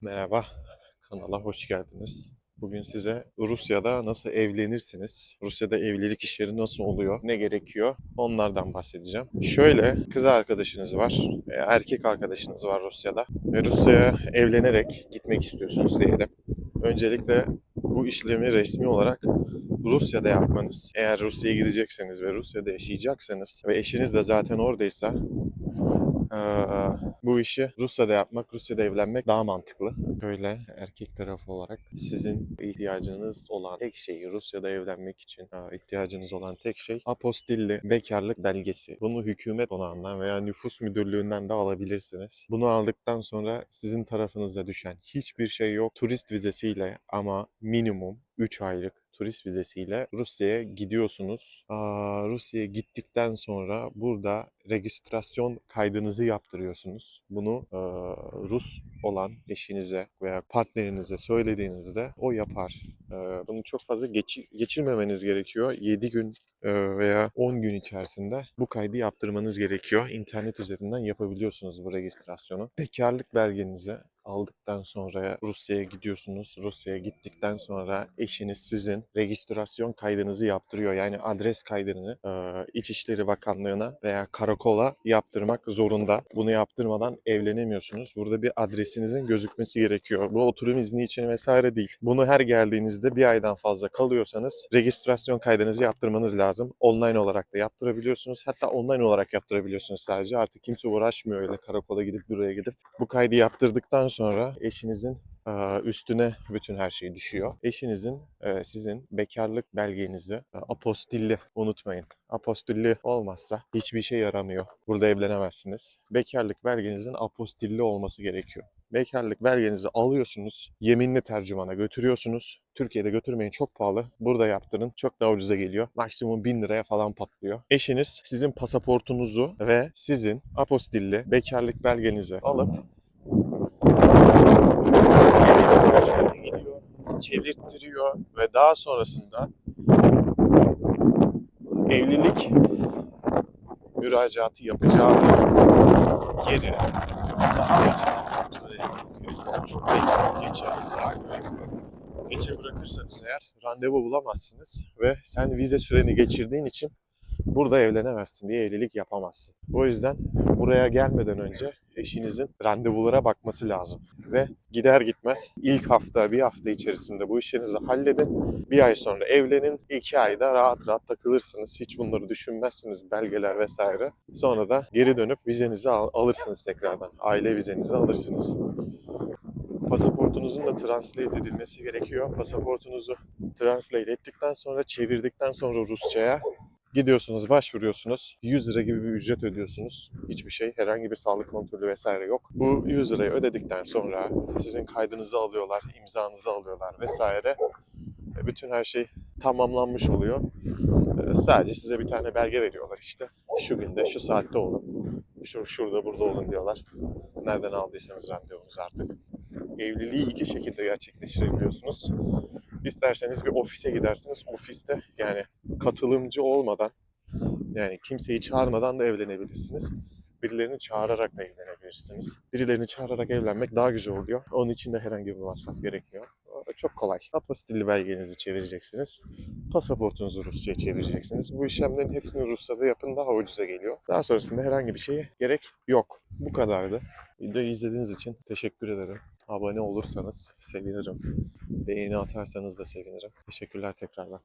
Merhaba, kanala hoş geldiniz. Bugün size Rusya'da nasıl evlenirsiniz, Rusya'da evlilik işleri nasıl oluyor, ne gerekiyor onlardan bahsedeceğim. Şöyle, kız arkadaşınız var, e, erkek arkadaşınız var Rusya'da ve Rusya'ya evlenerek gitmek istiyorsunuz diyelim. Öncelikle bu işlemi resmi olarak Rusya'da yapmanız. Eğer Rusya'ya gidecekseniz ve Rusya'da yaşayacaksanız ve eşiniz de zaten oradaysa Eee, bu işi Rusya'da yapmak, Rusya'da evlenmek daha mantıklı. Böyle erkek tarafı olarak sizin ihtiyacınız olan tek şey Rusya'da evlenmek için eee, ihtiyacınız olan tek şey apostilli bekarlık belgesi. Bunu hükümet onağından veya nüfus müdürlüğünden de alabilirsiniz. Bunu aldıktan sonra sizin tarafınıza düşen hiçbir şey yok. Turist vizesiyle ama minimum 3 aylık turist vizesiyle Rusya'ya gidiyorsunuz. Rusya'ya gittikten sonra burada registrasyon kaydınızı yaptırıyorsunuz. Bunu e, Rus olan eşinize veya partnerinize söylediğinizde o yapar. E, bunu çok fazla geçi- geçirmemeniz gerekiyor. 7 gün e, veya 10 gün içerisinde bu kaydı yaptırmanız gerekiyor. İnternet üzerinden yapabiliyorsunuz bu registrasyonu. Bekarlık belgenizi aldıktan sonra Rusya'ya gidiyorsunuz. Rusya'ya gittikten sonra eşiniz sizin registrasyon kaydınızı yaptırıyor. Yani adres kaydını e, İçişleri Bakanlığı'na veya karakola yaptırmak zorunda. Bunu yaptırmadan evlenemiyorsunuz. Burada bir adresinizin gözükmesi gerekiyor. Bu oturum izni için vesaire değil. Bunu her geldiğinizde bir aydan fazla kalıyorsanız registrasyon kaydınızı yaptırmanız lazım. Online olarak da yaptırabiliyorsunuz. Hatta online olarak yaptırabiliyorsunuz sadece. Artık kimse uğraşmıyor öyle karakola gidip buraya gidip. Bu kaydı yaptırdıktan sonra eşinizin üstüne bütün her şey düşüyor. Eşinizin sizin bekarlık belgenizi apostilli unutmayın. Apostilli olmazsa hiçbir şey yaramıyor. Burada evlenemezsiniz. Bekarlık belgenizin apostilli olması gerekiyor. Bekarlık belgenizi alıyorsunuz, yeminli tercümana götürüyorsunuz. Türkiye'de götürmeyin çok pahalı. Burada yaptırın çok daha ucuza geliyor. Maksimum 1000 liraya falan patlıyor. Eşiniz sizin pasaportunuzu ve sizin apostilli bekarlık belgenizi alıp yeminli tercümana gidiyor, çevirttiriyor ve daha sonrasında evlilik müracaatı yapacağınız yeri daha önceden kontrol etmeniz gerekiyor. Çok geçe, geçe. Geçe bırakırsanız eğer randevu bulamazsınız ve sen vize süreni geçirdiğin için burada evlenemezsin, bir evlilik yapamazsın. O yüzden buraya gelmeden önce eşinizin randevulara bakması lazım. Ve gider gitmez ilk hafta, bir hafta içerisinde bu işlerinizi halledin. Bir ay sonra evlenin, iki ayda rahat rahat takılırsınız. Hiç bunları düşünmezsiniz, belgeler vesaire. Sonra da geri dönüp vizenizi al- alırsınız tekrardan. Aile vizenizi alırsınız. Pasaportunuzun da translate edilmesi gerekiyor. Pasaportunuzu translate ettikten sonra, çevirdikten sonra Rusça'ya Gidiyorsunuz, başvuruyorsunuz. 100 lira gibi bir ücret ödüyorsunuz. Hiçbir şey, herhangi bir sağlık kontrolü vesaire yok. Bu 100 lirayı ödedikten sonra sizin kaydınızı alıyorlar, imzanızı alıyorlar vesaire. E, Bütün her şey tamamlanmış oluyor. E, Sadece size bir tane belge veriyorlar işte. Şu günde, şu saatte olun. Şu, şurada, burada olun diyorlar. Nereden aldıysanız randevunuzu artık. Evliliği iki şekilde gerçekleştirebiliyorsunuz. İsterseniz bir ofise gidersiniz. Ofiste yani katılımcı olmadan yani kimseyi çağırmadan da evlenebilirsiniz. Birilerini çağırarak da evlenebilirsiniz. Birilerini çağırarak evlenmek daha güzel oluyor. Onun için de herhangi bir masraf gerekmiyor. Çok kolay. Apostilli belgenizi çevireceksiniz. Pasaportunuzu Rusça'ya çevireceksiniz. Bu işlemlerin hepsini Rusya'da yapın daha ucuza geliyor. Daha sonrasında herhangi bir şeye gerek yok. Bu kadardı. Videoyu izlediğiniz için teşekkür ederim. Abone olursanız sevinirim. Beğeni atarsanız da sevinirim. Teşekkürler tekrardan.